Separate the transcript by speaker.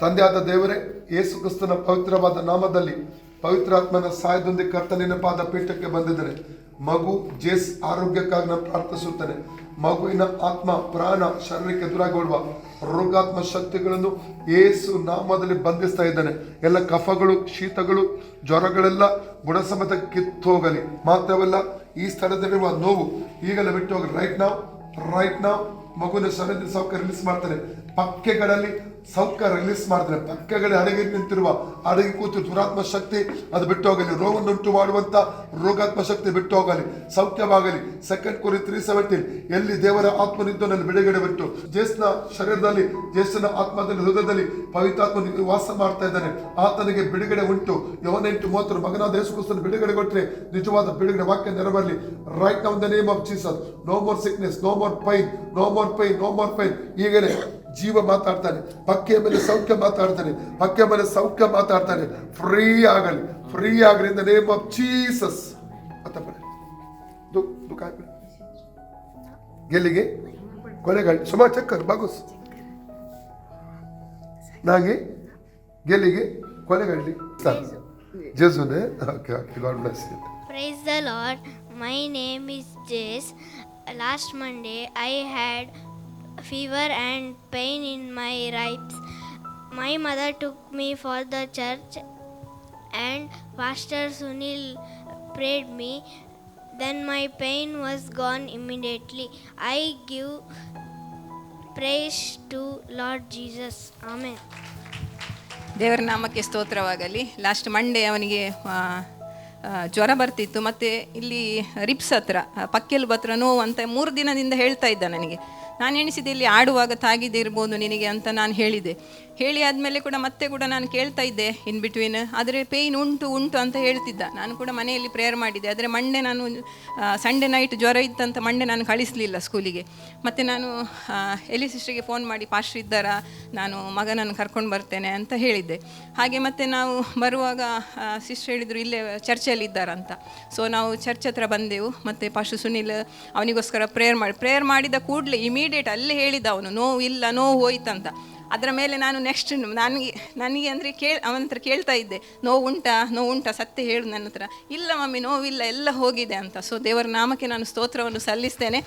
Speaker 1: ತಂದೆಯಾದ ದೇವರೇ, ಯೇಸು ಕ್ರಿಸ್ತನ ಪವಿತ್ರವಾದ ನಾಮದಲ್ಲಿ ಪವಿತ್ರಾತ್ಮನ ಸಹಾಯದೊಂದಿಗೆ ಕರ್ತನಿನ ಪಾದ ಪೀಠಕ್ಕೆ ಬಂದಿದ್ದರೆ ಮಗು ಜೇಸ್ ಆರೋಗ್ಯಕ್ಕಾಗಿ ನಾನು ಪ್ರಾರ್ಥಿಸುತ್ತೇನೆ. ಮಗುವಿನ ಆತ್ಮ, ಪ್ರಾಣ, ಶರೀರಕ್ಕೆ ಎದುರಾಗೋಡುವ ರೋಗಾತ್ಮ ಶಕ್ತಿಗಳನ್ನು ಏಸು ನಾಮದಲ್ಲಿ ಬಂಧಿಸ್ತಾ ಇದ್ದಾನೆ. ಎಲ್ಲ ಕಫಗಳು, ಶೀತಗಳು, ಜ್ವರಗಳೆಲ್ಲ ಗುಣಸಮೇತ ಕಿತ್ತೋಗಲಿ ಮಾತ್ರವಲ್ಲ, ಈ ಸ್ಥಳದಲ್ಲಿರುವ ನೋವು ಈಗಲೇ ಬಿಟ್ಟು ಹೋಗಲಿ. ರೈಟ್ ನಾವು ರೈಟ್ ನಾವು ಮಗುವಿನ ಶರೀರದ ಸೌಖ್ಯ ರಿಲೀಸ್ ಮಾಡ್ತಾನೆ. ಪಕ್ಕೆಗಳಲ್ಲಿ ಸೌಖ್ಯ ರಿಲೀಸ್ ಮಾಡಿದ್ರೆ ಪಕ್ಕಗಳ ಅಡಗಿ ನಿಂತಿರುವ ಅಡಗಿ ಕೂತು ದುರಾತ್ಮ ಶಕ್ತಿ ಅದು ಬಿಟ್ಟು ಹೋಗಲಿ. ರೋಗವನ್ನುಂಟು ಮಾಡುವಂತ ರೋಗಾತ್ಮ ಶಕ್ತಿ ಬಿಟ್ಟು ಹೋಗಲಿ. ಸೌಖ್ಯವಾಗಲಿ. ಸೆಕೆಂಡ್ ಕೋರಿ ತ್ರೀ ಸೆವೆಂಟೀನ್ ಎಲ್ಲಿ ದೇವರ ಆತ್ಮನಿದ್ದು ನನ್ನ ಬಿಡುಗಡೆ ಬಿಟ್ಟು ಜೇಸ್ನ ಶರೀರದಲ್ಲಿ ಜೇಸ್ನ ಆತ್ಮದಲ್ಲಿ, ಹೃದಯದಲ್ಲಿ ಪವಿತ್ರಾತ್ಮ ವಾಸ ಮಾಡ್ತಾ ಇದ್ದಾನೆ. ಆತನಿಗೆ ಬಿಡುಗಡೆ ಉಂಟು. ಯೋನೆಂಟು ಮೂವತ್ತರ ಮಗನಾದ ಯೇಸುಕ್ರಿಸ್ತನ ಬಿಡುಗಡೆ ಕೊಟ್ಟರೆ ನಿಜವಾದ ಬಿಡುಗಡೆ ವಾಕ್ಯ ನೆರವರಲಿ. Right now the name of Jesus no more sickness no more pain no more pain no more pain ಈಗಲೇ ಜೀವ ಮಾತಾಡ್ತಾನೆ ಪಕ್ಕೆಯ ಮೇಲೆ ಸೌಖ್ಯ ಮಾತಾಡ್ತಾನೆ ಪಕ್ಕೆಯ ಮೇಲೆ ಸೌಖ್ಯ ಮಾತಾಡ್ತಾನೆ ಫ್ರೀ ಆಗಲಿ ಫ್ರೀ ಆಗಲಿ in the name of Jesus ಅಂತ ಬನ್ನಿ. ದು ದುಃಖ ಆಗ್ಬಿಡಿ. ಗೆಲ್ಲಿಗೆ ಕೊನೆಗಾಡಿ ಸುಮಾ ಚಕ್ಕರ್ ಬಾಗುಸ್ ನಾಗೆ ಗೆಲ್ಲಿಗೆ ಕೊನೆಗಾಡಿ ಜೇಸುನೆ okay okay God bless you
Speaker 2: Praise the Lord. My name is Jace. Last Monday I had fever and pain in my ribs. My mother took me for the church and Pastor Sunil prayed me. Then my pain was gone immediately. I give praise to Lord Jesus. Amen.
Speaker 3: ದೇವರ ನಾಮಕ್ಕೆ ಸ್ತೋತ್ರವಾಗಲಿ last Monday ಅವನಿಗೆ ಜ್ವರ ಬರ್ತಿತ್ತು ಮತ್ತು ಇಲ್ಲಿ reefs ಹತ್ರ ಆ, ಪಕ್ಕೆಲುಬು ಹತ್ರ ನೋವು ಅಂತ ಮೂರು ದಿನದಿಂದ ಹೇಳ್ತಾ ಇದ್ದ ನನಗೆ ನಾನು ಎಣಿಸಿದೆ ಇಲ್ಲಿ ಆಡುವಾಗ ತಾಗಿದ್ದಿರ್ಬೋದು ನಿನಗೆ ಅಂತ ನಾನು ಹೇಳಿದೆ. ಹೇಳಿ ಆದಮೇಲೆ ಕೂಡ ಮತ್ತೆ ಕೂಡ ನಾನು ಕೇಳ್ತಾ ಇದ್ದೆ ಇನ್ ಬಿಟ್ವೀನ್ ಆದರೆ ಪೇಯ್ನ್ ಉಂಟು ಉಂಟು ಅಂತ ಹೇಳ್ತಿದ್ದ. ನಾನು ಕೂಡ ಮನೆಯಲ್ಲಿ ಪ್ರೇಯರ್ ಮಾಡಿದ್ದೆ. ಆದರೆ ಮಂಡೆ ನಾನು ಸಂಡೇ ನೈಟ್ ಜ್ವರ ಇತ್ತಂತ ಮಂಡೆ ನಾನು ಕಳಿಸಲಿಲ್ಲ ಸ್ಕೂಲಿಗೆ ಮತ್ತು ನಾನು ಎಲಿ ಸಿಸ್ಟ್ರಿಗೆ ಫೋನ್ ಮಾಡಿ ಪಾಸ್ಟ್ರ್ ಇದ್ದಾರಾ? ನಾನು ಮಗನನ್ನು ಕರ್ಕೊಂಡು ಬರ್ತೇನೆ ಅಂತ ಹೇಳಿದ್ದೆ. ಹಾಗೆ ಮತ್ತೆ ನಾವು ಬರುವಾಗ ಸಿಸ್ಟರ್ ಹೇಳಿದರು, ಇಲ್ಲೇ ಚರ್ಚಲ್ಲಿ ಇದ್ದಾರಂತ. ಸೊ ನಾವು ಚರ್ಚ್ ಹತ್ರ ಬಂದೆವು. ಮತ್ತು ಪಾಶು ಸುನಿಲ್ ಅವನಿಗೋಸ್ಕರ ಪ್ರೇಯರ್ ಮಾಡಿ ಪ್ರೇಯರ್ ಮಾಡಿದ ಕೂಡಲೇ ಇಮಿಡಿಯೇಟ್ ಅಲ್ಲಿ ಹೇಳಿದ ಅವನು, ನೋವು ಇಲ್ಲ, ನೋವು ಹೋಯ್ತಂತ. ಅದರ ಮೇಲೆ ನಾನು ನೆಕ್ಸ್ಟ್ ನನಗೆ ನನಗೆ ಅಂದರೆ ಕೇಳಿ, ಅವನ ಹತ್ರ ಕೇಳ್ತಾ ಇದ್ದೆ, ನೋವು ಉಂಟಾ ನೋವು ಉಂಟಾ, ಸತ್ಯ ಹೇಳು ನನ್ನ ಹತ್ರ. ಇಲ್ಲ ಮಮ್ಮಿ, ನೋವಿಲ್ಲ, ಎಲ್ಲ ಹೋಗಿದೆ ಅಂತ. ಸೊ, ದೇವರ ನಾಮಕ್ಕೆ ನಾನು ಸ್ತೋತ್ರವನ್ನು ಸಲ್ಲಿಸ್ತೇನೆ.